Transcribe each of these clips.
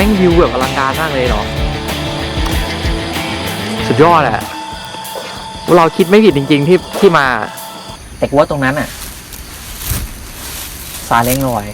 ม่งวิวแบบอลังการมากเลยเนาะสุดยอดแหละเราคิดไม่ผิดจริง ๆ ที่ที่มา แต่ว่าตรงนั้นอะซาเล้งลอย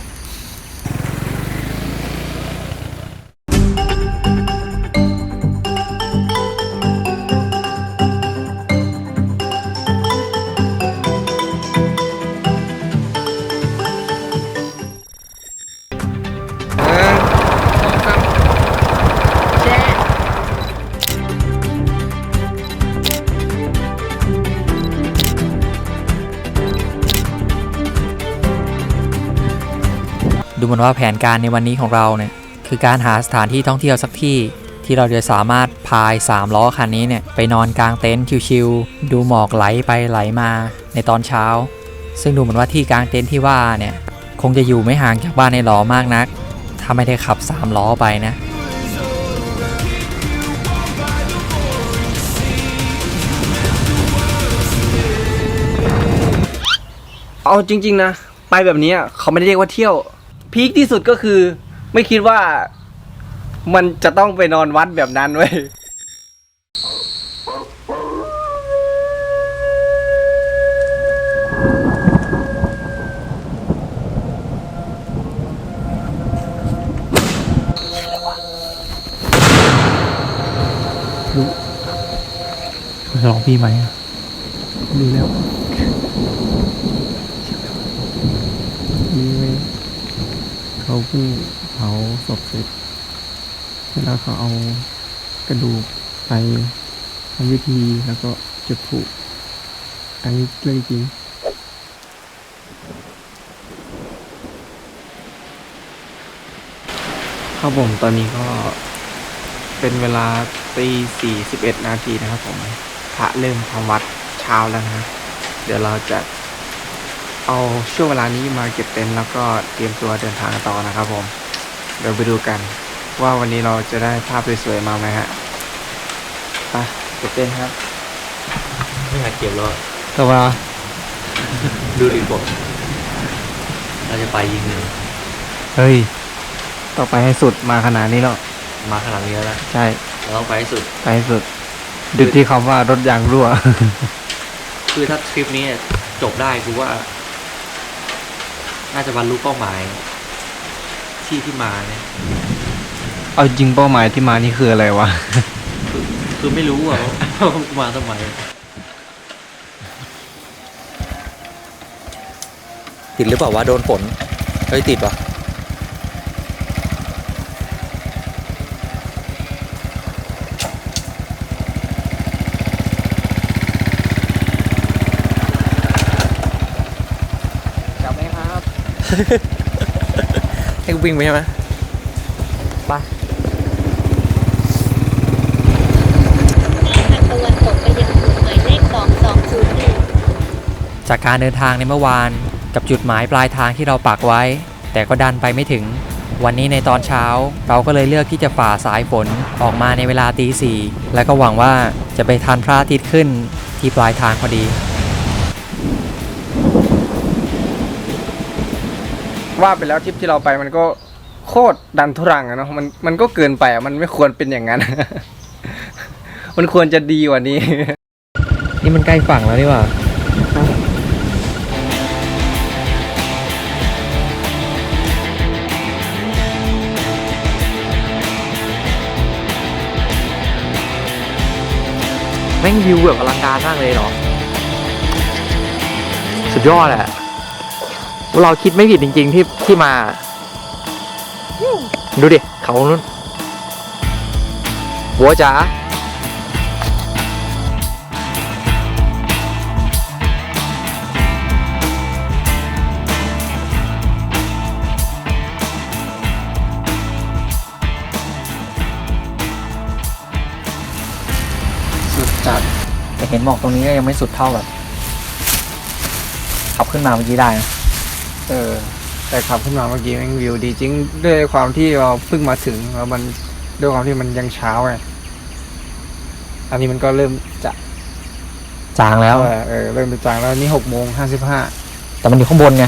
มือนว่าแผนการในวันนี้ของเราเนี่ยคือการหาสถานที่ท่องเที่ยวสักที่ ที่เราจะสามารถพาย 3 ล้อคันนี้เนี่ยไปนอนกลางเต็นท์ชิวๆดูหมอกไหลไปไหลมาในตอนเช้า ซึ่งดูเหมือนว่าที่กลางเต็นท์ที่ว่าเนี่ยคงจะอยู่ไม่ห่างจากบ้านในหลอมากนัก ถ้าไม่ได้ขับ 3 ล้อไปนะเอาจริง ๆ นะ ไปแบบนี้เขาไม่ได้เรียกว่าเที่ยว พีคที่สุดก็คือ ไม่คิดว่ามันจะต้องไปนอนวัดแบบนั้นเว้ยลองพี่ไหมดูแล้วนี่เว้ยเขาเพิ่งเผาศพเสร็จ แล้วเขาเอากระดูกไปทำพิธีแล้วก็จุดผุอันนี้เรื่องจริงครับผมตอนนี้ก็เป็นเวลาตีสี่สิบเอ็ดนาทีนะครับผมพระเริ่มทำวัดเช้าแล้วนะ เดี๋ยวเราจะเอาช่วงเวลานี้มาเก็บเต็นท์แล้วก็เตรียมตัวเดินทางต่อนะครับผม เดี๋ยวไปดูกัน ว่าวันนี้เราจะได้ภาพสวยๆมาไหมฮะไปเก็บเต็นท์ครับ ไม่อยากเก็บแล้วต่อมาดูดิบทเราจะไปยิงเลยเฮ้ยต่อไปให้สุดมาขนาดนี้แล้วมาขนาดนี้แล้วใช่เราต้องไปให้สุดไปให้สุดดูที่คำว่ารถยางรั่ว คือถ้าทริปนี้จบได้กูว่า น่าจะบรรลุเป้าหมาย ที่ที่มาเนี่ย เอาจริงเป้าหมายที่มานี่คืออะไรวะ คือคือไม่รู้อะว่ากูมาทำไมติดหรือเปล่าวะโดนฝนเฮ้ยติดวะจับไหมครับ ให้กูวิ่งไปใช่ไหมไป ทางตะวันตกไปยังจุดหมายเลข2201 จากการเดินทางในเมื่อวาน กับจุดหมายปลายทางที่เราปักไว้ แต่ก็ดันไปไม่ถึง วันนี้ในตอนเช้า เราก็เลยเลือกที่จะฝ่าสายฝนออกมาในเวลาตีสี่และก็หวังว่าจะไปทันพระอาทิตย์ขึ้นที่ปลายทางพอดี ว่าไปแล้วทริปที่เราไปมันก็โคตรดันทุรังอะเนาะมันมันก็เกินไปอะมันไม่ควรเป็นอย่างนั้น มันควรจะดีกว่านี้ นี่มันใกล้ฝั่งแล้วนี่ว่า ม่งวิวแบบอลังการมากเลยเนาะสุดยอดแหละเราคิดไม่ผิดจริง ๆ ที่ที่มา ดูดิ เขานู้นหัวจ๋า เห็นหมอกตรงนี้ก็ยังไม่สุดเท่าแบบขับขึ้นมาเมื่อกี้ได้นะเออ แต่ขับขึ้นมาเมื่อกี้แม่งวิวดีจริงด้วยความที่เราเพิ่งมาถึงแล้วมันด้วยความที่มันยังเช้าไงอันนี้มันก็เริ่มจะจางแล้ว เออเออเริ่มเป็นจางแล้วนี่หกโมงห้าสิบห้าแต่มันอยู่ข้างบนไง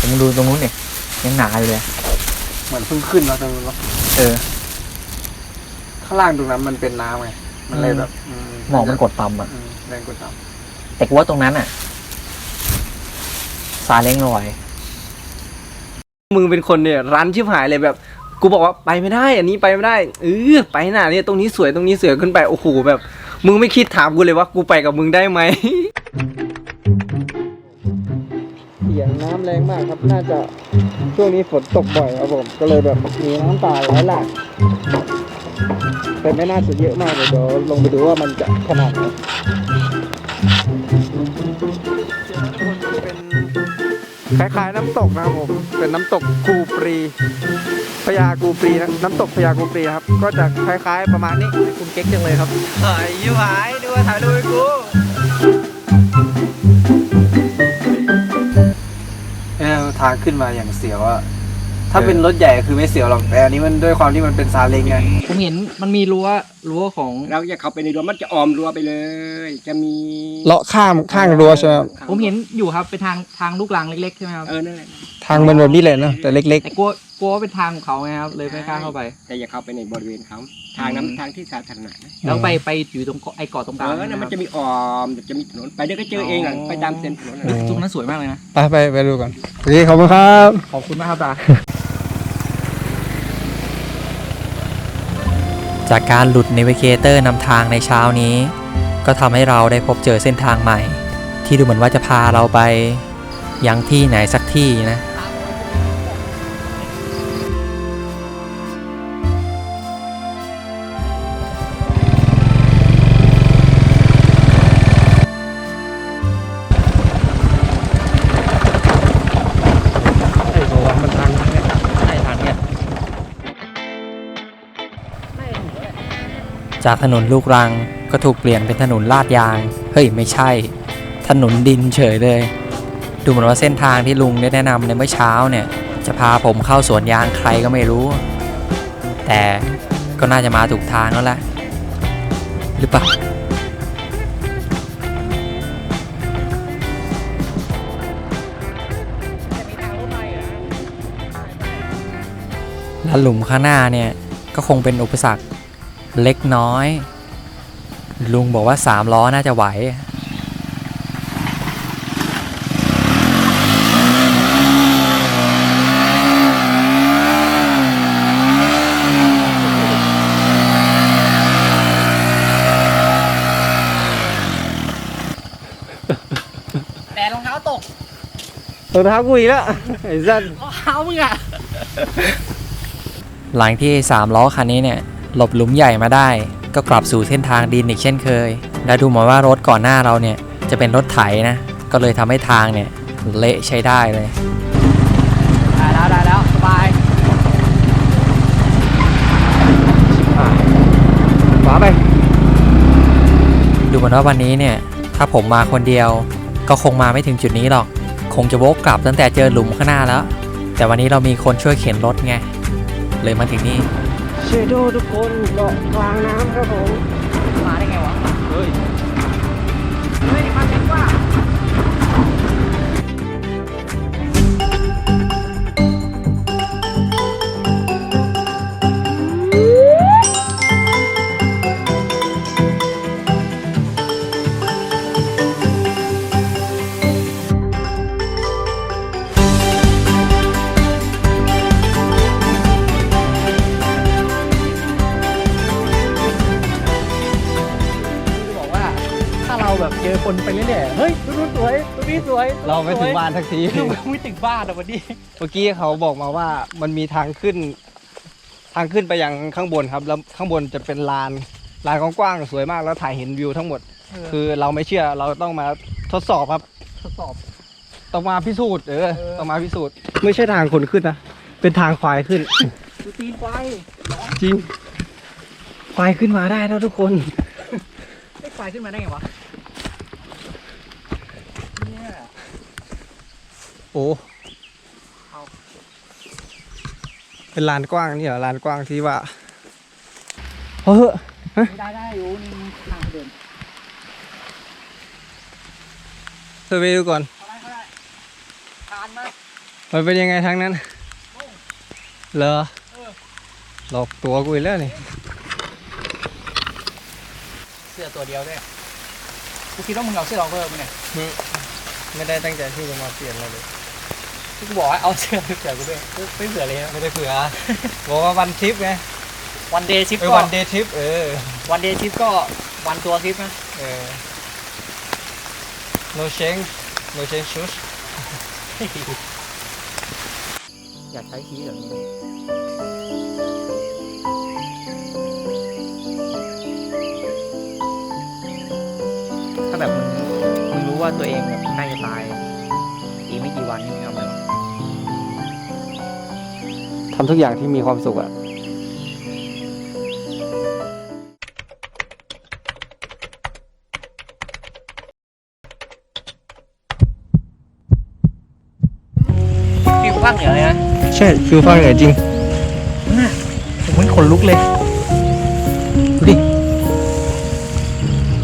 ผมดูตรงนู้นเนี่ยยังหนาอยู่เลยใเหมือนเพิ่งขึ้นเนาะตรงนู้นเนาะเออ ข้างล่างตรงนั้นมันเป็นน้ำไง มันเลยแบบอืหมอกมันกดต่ำอะอืมแรงกดต่แต่กูว่าตรงนั้นอะซาเล้งลอยมึงเป็นคนเนี่ยรันชิบหายเลยแบบ กูบอกว่าไปไม่ได้ อันนี้ไปไม่ได้เออไปหน้าเนี่ยตรงนี้สวยตรงนี้สวยขึ้นไปโอ้โหแบบ มึงไม่คิดถามกูเลยว่ากูไปกับมึงได้ไหมเสียงน้ำแรงมากครับน่าจะช่วงนี้ฝนตกบ่อยครับผมก็เลยแบบมีน้ำป่าไหลหลาก แต่ไม่น่าจะเยอะมากเลยเดี๋ยวลงไปดูว่ามันจะขนาดไหนคล้ายๆน้ำตกนะครับผมเป็นน้ำตกกูปรีพญากูปรีนะน้ำตกพญากูปรีนะครับ ก็จะคล้ายๆประมาณนี้คุณเก๊กจังเลยครับหายยิ้มหายดูถ่ายรูปให้กูำเออทางขึ้นมาอย่างเสียวอะ ถ้าเออเป็นรถใหญ่คือไม่เสียวหรอกแต่อันนี้มันด้วยความที่มันเป็นซาเล้งไงผมเห็นมันมีรั้วรั้วของ เราจะเข้าไปในรั้วมันจะออมรั้วไปเลย จะมีเลาะข้ามข้างรั้วใช่ไหมครับผมเห็นอยู่ครับเป็นทางทางลูกรังเล็กๆใช่ไหมครับ เออนั่นแหละ ทางมันแบบนี้เลยเนาะแต่เล็ก แต่กลัวกลัวว่าเป็นทางของเขาไงครับเลยไม่กล้าเข้าไป แต่อย่าเข้าไปในบริเวณเขาทางนั้นทางที่สาธารณะนะแล้วไปไปอยู่ตรงเกาะไอ้เกาะตรงกเอลางอนั่นมันจะมีออมจะมีถนนไปเดี๋ยวก็เจอเองอะไปตามเส้นถนนเฮ้ยน่ะ ตรงนั้นสวยมากเลยนะ ๆ ไปไปไปดูก่อนโอเคขอบคุณครับ ขอบคุณมากครับตา จากการหลุดเนวิเกเตอร์นำทางในเช้านี้ ก็ทำให้เราได้พบเจอเส้นทางใหม่ ที่ดูเหมือนว่าจะพาเราไปยังที่ไหนสักที่นะ จากถนนลูกรังก็ถูกเปลี่ยนเป็นถนนลาดยาง เฮ้ยไม่ใช่ ถนนดินเฉยเลย ดูเหมือนว่าเส้นทางที่ลุงได้แนะนำในเมื่อเช้าเนี่ย จะพาผมเข้าสวนยางใครก็ไม่รู้ แต่ก็น่าจะมาถูกทางแล้วแหละหรือเปล่าและหลุมข้างหน้าเนี่ยก็คงเป็นอุปสรรค เล็กน้อย ลุงบอกว่า3ล้อน่าจะไหว แต่รองเท้าตกรองเท้ากูอีกแล้วไอ้สัสรองเท้ามึงอะหลังที่3ล้อคันนี้เนี่ย หลบหลุมใหญ่มาได้ ก็กลับสู่เส้นทางดินอีกเช่นเคย และดูเหมือนว่ารถก่อนหน้าเราเนี่ยจะเป็นรถไถนะ ก็เลยทำให้ทางเนี่ยเละใช้ได้เลยได้แล้วได้แล้วสบายขวาไป ดูเหมือนว่าวันนี้เนี่ยถ้าผมมาคนเดียว ก็คงมาไม่ถึงจุดนี้หรอก คงจะวกกลับตั้งแต่เจอหลุมข้างหน้าแล้ว แต่วันนี้เรามีคนช่วยเข็นรถไง เลยมาถึงนี่ เชโดทุกคนเกาะกลางน้ำครับผม มาาเราแบบเจอคนไปเรื่อยๆเฮ้ยตัวนู้นสวยตัวนี้สวยเราไม่ถึงบ้านสักที เราไม่ถึงบ้านอะวันนี้เมื่อกี้เขาบอกมาว่ามันมีทางขึ้น ทางขึ้นไปยังข้างบนครับ แล้วข้างบนจะเป็นลานลานกว้างๆสวยมากแล้วถ่ายเห็นวิวทั้งหมด คือเราไม่เชื่อเราต้องมาทดสอบครับทดสอบต้องมาพิสูจน์เออต้องมาพิสูจน์ไม่ใช่ทางคนขึ้นนะเป็นทางควายขึ้นดูตีนไฟจริงควายขึ้นมาได้แล้วทุกคนไอ้ไฟขึ้นมาได้ไงวะ โอ้เป็นลานกว้างนี่เหรอลานกว้างที่ว่าเฮ้ยได้ได้อยู่นี่ทางเดินเซอร์เวย์ดูก่อนเขาได้เขาได้ทานมามันเป็นยังไงทางนั้นเหรอหลอกตัวกูอีกแล้วนี่เสื้อตัวเดียวด้วยกูคิดว่ามึงเอาเสื้อลองเพิ่มเนี่ยไม่ได้ตั้งใจที่จะมาเปลี่ยนอะไรเลย ที่กูบอกว่าเอาเสื้อเผื่อกูด้วยไม่เผื่อเลยไม่ได้เผื่อบอกว่าวันทริปไงวันเดย์ชิปเออก็วันเดย์ทริปเออวันเดย์ชิปก็วันตัวทริปนะเออ no change no change shoes อยากใช้ชีวิตแบบนี้ถ้าแบบมึงมึงรู้ว่าตัวเองแบบใกล้จะตา ทำทุกอย่างที่มีความสุขอะฟิวภาคเหนือเลยนะใช่ฟิลฟังเหนือจริงผมมันขนลุกเลยดูดิ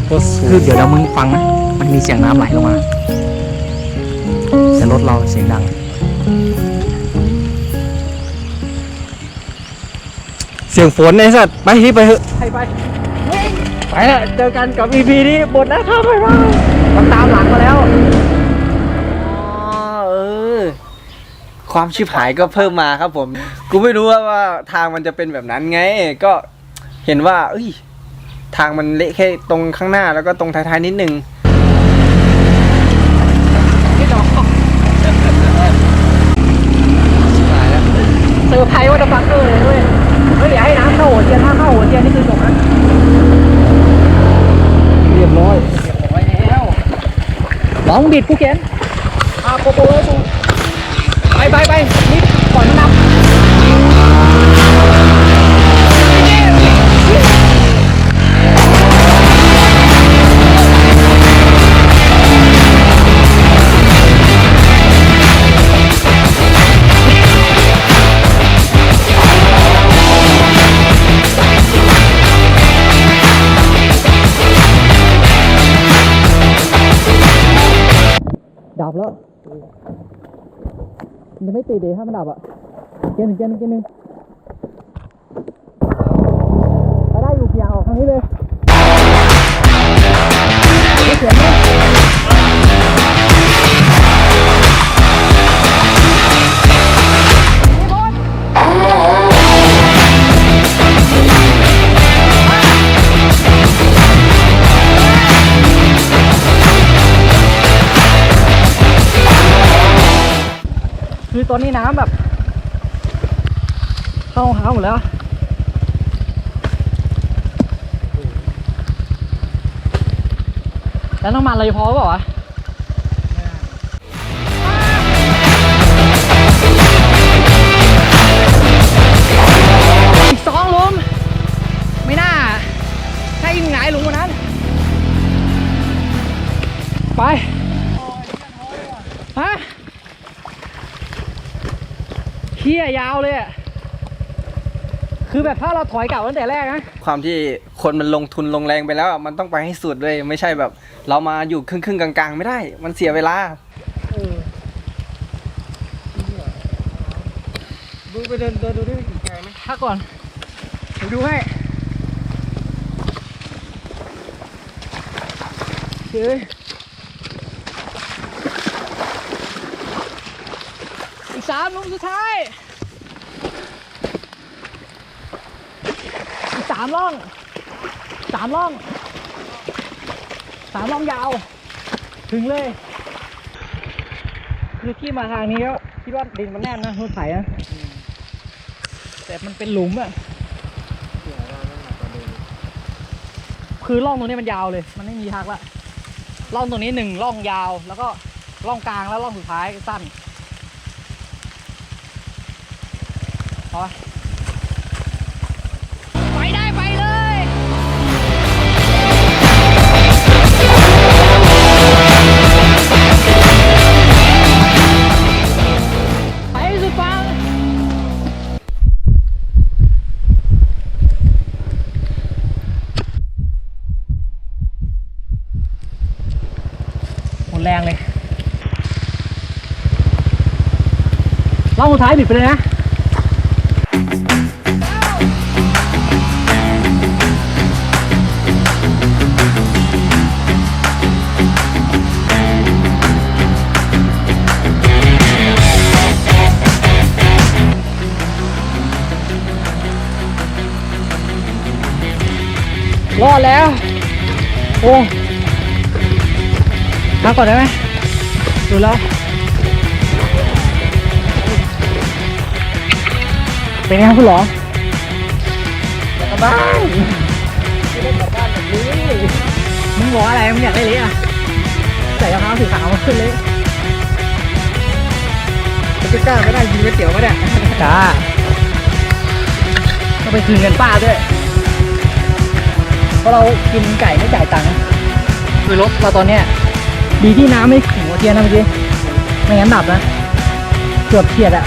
ก็สคือเดี๋ยวเรามึงฟังนะ มันมีเสียงน้ำไหลลงมา แต่รถเราเสียงดัง สียงฝนไอ้สัตว์ ไปที่ไปเถอะไปไปไปละเจอกันกับ EP นี้หมดแล้วครับบ๊ายบายมันตามหลังมาแล้วเออ ความชิบหายก็เพิ่มมาครับผม กูไม่รู้ว่าว่าทางมันจะเป็นแบบนั้นไง ก็เห็นว่า เอ้ย ทางมันเละแค่ตรงข้างหน้าแล้วก็ตรงท้ายๆนิดนึง เซอร์ไพรส์ว่าจะฟังเออเลยเว้ยเฮ้ยอย่าให้น้ำเข้าหัวเทียนถ้าเข้าหัวเทียนนี่คือจบนะ เรียบร้อย ไว้แล้ว ลองบิดกูเขียนอ่าโปโปโลสูไปไปไปนี่ มันจะไม่ตีดเลยถ้ามันดับอะเกียร์หนึ่งเกียร์หนึ่งเกียร์หนึ่งไปได้อยู่เพียงออกทางนี้เลยเสียงไหม อนนี้น้ำแบบ เข้าหาหมดแล้วแล้วน้ำมันเราจะพอเปล่าวะ ยยาวเลยอะคือแบบถ้าเราถอยกลับตั้งแต่แรกนะความที่คนมันลงทุนลงแรงไปแล้วอะมันต้องไปให้สุดเลยไม่ใช่แบบ เรามาอยู่ครึ่งครึ่งๆกลางๆ ไม่ได้ มันเสียเวลาดูไปเดินเดินดูดิอีกไกลไหมพักก่อนเดี๋ยวดูให้เฮ้ยอีกสามหลุมสุดท้าย อีกสามล่องสามล่องสามล่องยาว ถึงเลย คือที่มาทางนี้ก็คิดว่าดินมันแน่นนะรถไถนะแต่มันเป็นหลุมอะคือร่องตรงนี้มันยาวเลย มันไม่มีทักละร่องตรงนี้หนึ่งร่องยาว แล้วก็ร่องกลางแล้วร่องสุดท้ายสั้นพอ งเลยล่องท้ายบิดไปเลยนะรอดแล้ว โอ้ มาก่อนได้ไหมดูแล้ว เป็นไงครับคุณหลออกลับบ้านไม่ได้กลับบ้านแบบนี้มึงบอกอะไรมึงอยากได้เละอะใส่รองเท้าสีขาวมาขึ้นเลยจะกล้าไม่ได้กินก๋วยเตี๋ยวไม่ได้จ้าต้องไปคืนเงินป้าด้วยเพราะเรากินไก่ไม่จ่ายตังค์คือรถเราตอนเนี้ย ดีที่น้ำไม่แข็งกว่าเทียนนะเมื่อกี้ไม่งั้นดับนะเกือบเฉียดอะ